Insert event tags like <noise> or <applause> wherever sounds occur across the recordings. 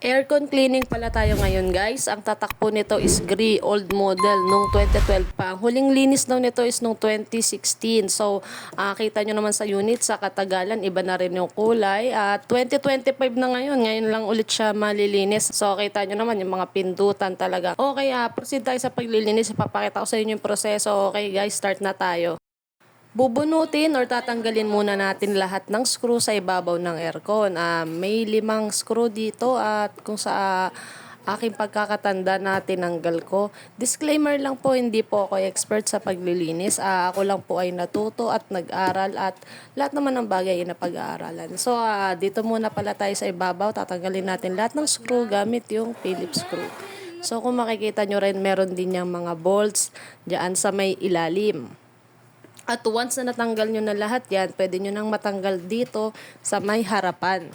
Aircon cleaning pala tayo ngayon guys. Ang tatakpo nito is gray old model nung 2012 pa. Ang huling linis daw nito is nung 2016. So ah, kita nyo naman sa unit sa katagalan iba na rin yung kulay. At 2025 na ngayon. Ngayon lang ulit siya malilinis. So kita nyo naman yung mga pindutan talaga. Okay, ah, proceed tayo sa paglilinis. Ipapakita ko sa inyo yung proseso. Okay guys, start na tayo. Bubunutin or tatanggalin muna natin lahat ng screw sa ibabaw ng aircon. Ah, may limang screw dito at kung sa ah, aking pagkakatanda na tinanggal ko. Disclaimer lang po, hindi po ako expert sa paglilinis. Ah, ako lang po ay natuto at nag-aral at lahat naman ng bagay ay napag-aaralan. So, ah, dito muna pala tayo sa ibabaw. Tatanggalin natin lahat ng screw gamit yung Phillips screw. So, kung makikita nyo rin, meron din yung mga bolts dyan sa may ilalim. At once na natanggal nyo na lahat yan, pwede nyo nang matanggal dito sa may harapan.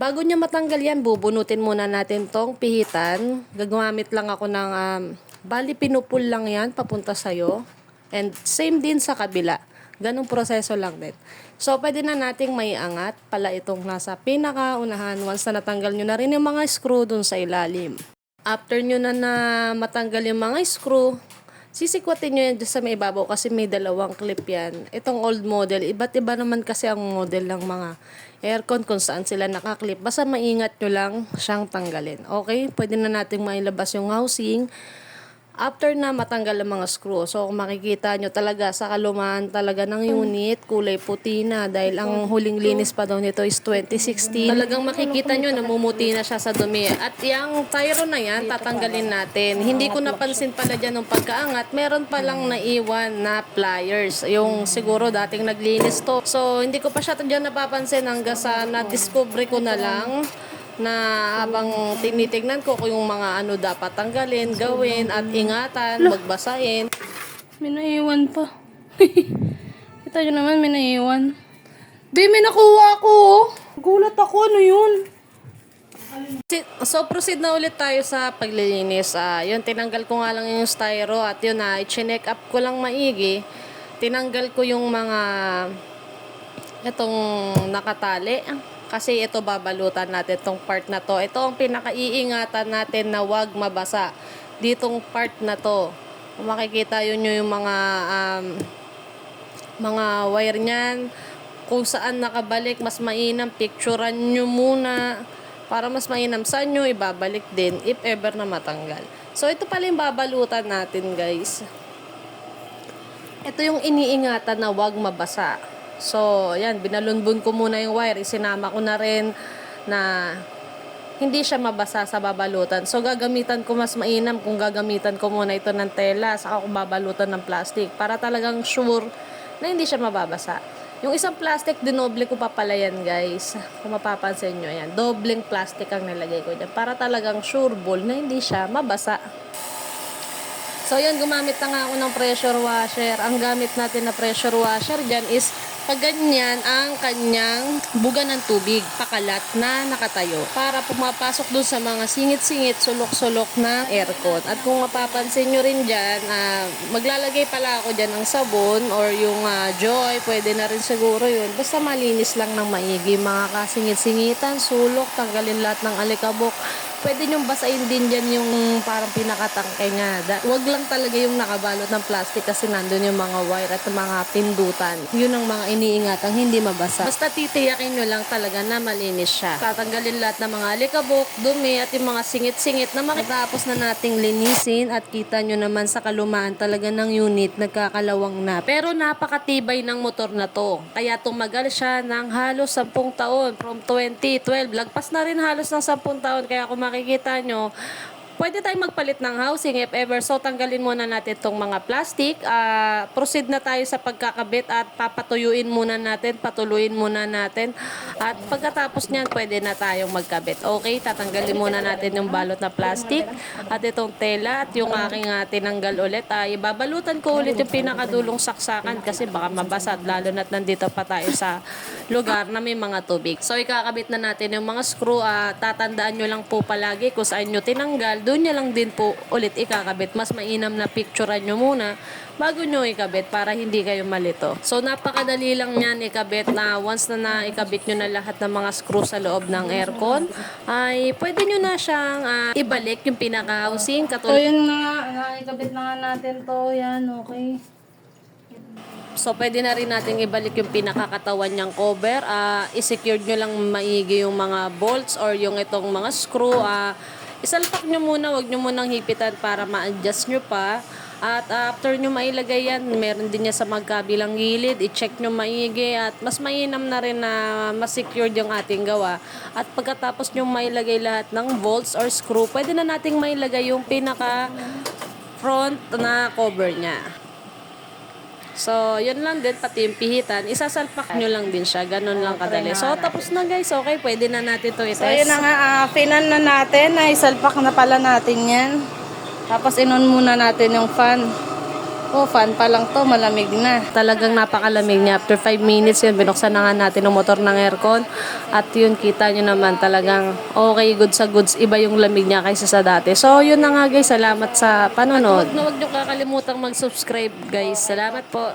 Bago nyo matanggal yan, bubunutin muna natin tong pihitan. Gagawamit lang ako ng, um, bali pinupul lang yan papunta sa'yo. And same din sa kabila. Ganong proseso lang din. So, pwede na nating may angat pala itong nasa pinakaunahan once na natanggal nyo na rin yung mga screw dun sa ilalim. After nyo na na matanggal yung mga screw, sisikwatin nyo yan sa may ibabaw kasi may dalawang clip yan. Itong old model, iba't iba naman kasi ang model ng mga aircon kung saan sila nakaklip. Basta maingat nyo lang siyang tanggalin. Okay? Pwede na nating mailabas yung housing. After na matanggal ang mga screw, so makikita nyo talaga sa kalumaan talaga ng unit, kulay puti na dahil ang huling linis pa daw nito is 2016. Talagang makikita nyo namumuti na siya sa dumi. At yung tyro na yan, tatanggalin natin. Hindi ko napansin pala dyan nung pagkaangat, meron palang naiwan na pliers. Yung siguro dating naglinis to. So hindi ko pa siya dyan napapansin hanggang sa na-discover ko na lang na habang tinitignan ko kung yung mga ano dapat tanggalin, gawin, at ingatan, magbasahin. May naiwan pa. <laughs> Kita nyo naman, may naiwan. Be, may nakuha ako. oh. Gulat ako, ano yun? So, proceed na ulit tayo sa paglilinis. Ah, yun, tinanggal ko nga lang yung styro at yun na, i-check up ko lang maigi. Tinanggal ko yung mga itong nakatali. Kasi ito babalutan natin itong part na to. Ito ang pinakaiingatan natin na wag mabasa. Ditong part na to. Kung makikita yun yung mga um, mga wire niyan, kung saan nakabalik, mas mainam, picturean nyo muna para mas mainam sa nyo, ibabalik din if ever na matanggal. So, ito pala yung babalutan natin, guys. Ito yung iniingatan na wag mabasa. So, yan, binalunbun ko muna yung wire. Isinama ko na rin na hindi siya mabasa sa babalutan. So, gagamitan ko mas mainam kung gagamitan ko muna ito ng tela saka ko babalutan ng plastic para talagang sure na hindi siya mababasa. Yung isang plastic, dinoble ko pa pala yan, guys. Kung mapapansin nyo yan. Dobleng plastic ang nilagay ko dyan para talagang sure ball na hindi siya mabasa. So, yun, gumamit na nga ako ng pressure washer. Ang gamit natin na pressure washer dyan is pag ganyan ang kanyang buga ng tubig, pakalat na nakatayo para pumapasok dun sa mga singit-singit, sulok-sulok na aircon. At kung mapapansin nyo rin dyan, ah, maglalagay pala ako dyan ng sabon or yung ah, joy, pwede na rin siguro yun. Basta malinis lang ng maigi, mga kasingit-singitan, sulok, tanggalin lahat ng alikabok pwede nyong basahin din dyan yung parang pinakatangkay nga. Da- Wag lang talaga yung nakabalot ng plastic kasi nandun yung mga wire at mga pindutan. Yun ang mga iniingatang hindi mabasa. Basta titiyakin nyo lang talaga na malinis siya. Tatanggalin lahat ng mga alikabok, dumi at yung mga singit-singit na makitapos na nating linisin at kita nyo naman sa kalumaan talaga ng unit nagkakalawang na. Pero napakatibay ng motor na to. Kaya tumagal siya ng halos 10 taon from 2012. Lagpas na rin halos ng 10 taon. Kaya kung makikita nyo, pwede tayong magpalit ng housing if ever. So, tanggalin muna natin itong mga plastic. Ah, proceed na tayo sa pagkakabit at papatuyuin muna natin, patuluin muna natin. At pagkatapos niyan, pwede na tayong magkabit. Okay, tatanggalin muna natin yung balot na plastic at itong tela at yung aking ah, tinanggal ulit. Ah, ibabalutan ko ulit yung pinakadulong saksakan kasi baka mabasa lalo na't nandito pa tayo sa lugar na may mga tubig. So, ikakabit na natin yung mga screw. Ah, tatandaan nyo lang po palagi kung saan nyo tinanggal, doon niya lang din po ulit ikakabit. Mas mainam na picturean nyo muna bago nyo ikabit para hindi kayo malito. So, napakadali lang yan ikabit na once na naikabit nyo na lahat ng mga screw sa loob ng aircon, ay pwede nyo na siyang ah, ibalik yung pinaka-housing. So, Katulad yun na nga. Nakikabit na nga natin to. Yan, okay. So, pwede na rin natin ibalik yung pinakakatawan niyang cover. Ah, i-secure nyo lang maigi yung mga bolts or yung itong mga screw. Ah, isalpak nyo muna, wag nyo munang hipitan para ma-adjust nyo pa. At after nyo mailagay yan, meron din niya sa magkabilang gilid. I-check nyo maigi at mas mainam na rin na mas-secured yung ating gawa. At pagkatapos nyo mailagay lahat ng bolts or screw, pwede na nating mailagay yung pinaka front na cover niya. So, yun lang din, pati yung pihitan, isasalpak nyo lang din siya. Ganun lang kadali. So, tapos na guys. Okay, pwede na natin to So, yun itest. na nga. ah, finan na natin. Naisalpak na pala natin yan. Tapos, inon muna natin yung fan. Oh, fan pa lang to. Malamig na. Talagang napakalamig niya. After 5 minutes yun, binuksan na nga natin ang motor ng aircon. At yun, kita nyo naman talagang okay, good sa goods. Iba yung lamig niya kaysa sa dati. So, yun na nga guys. Salamat sa panonood. At huwag na huwag nyo kakalimutang mag-subscribe guys. Salamat po.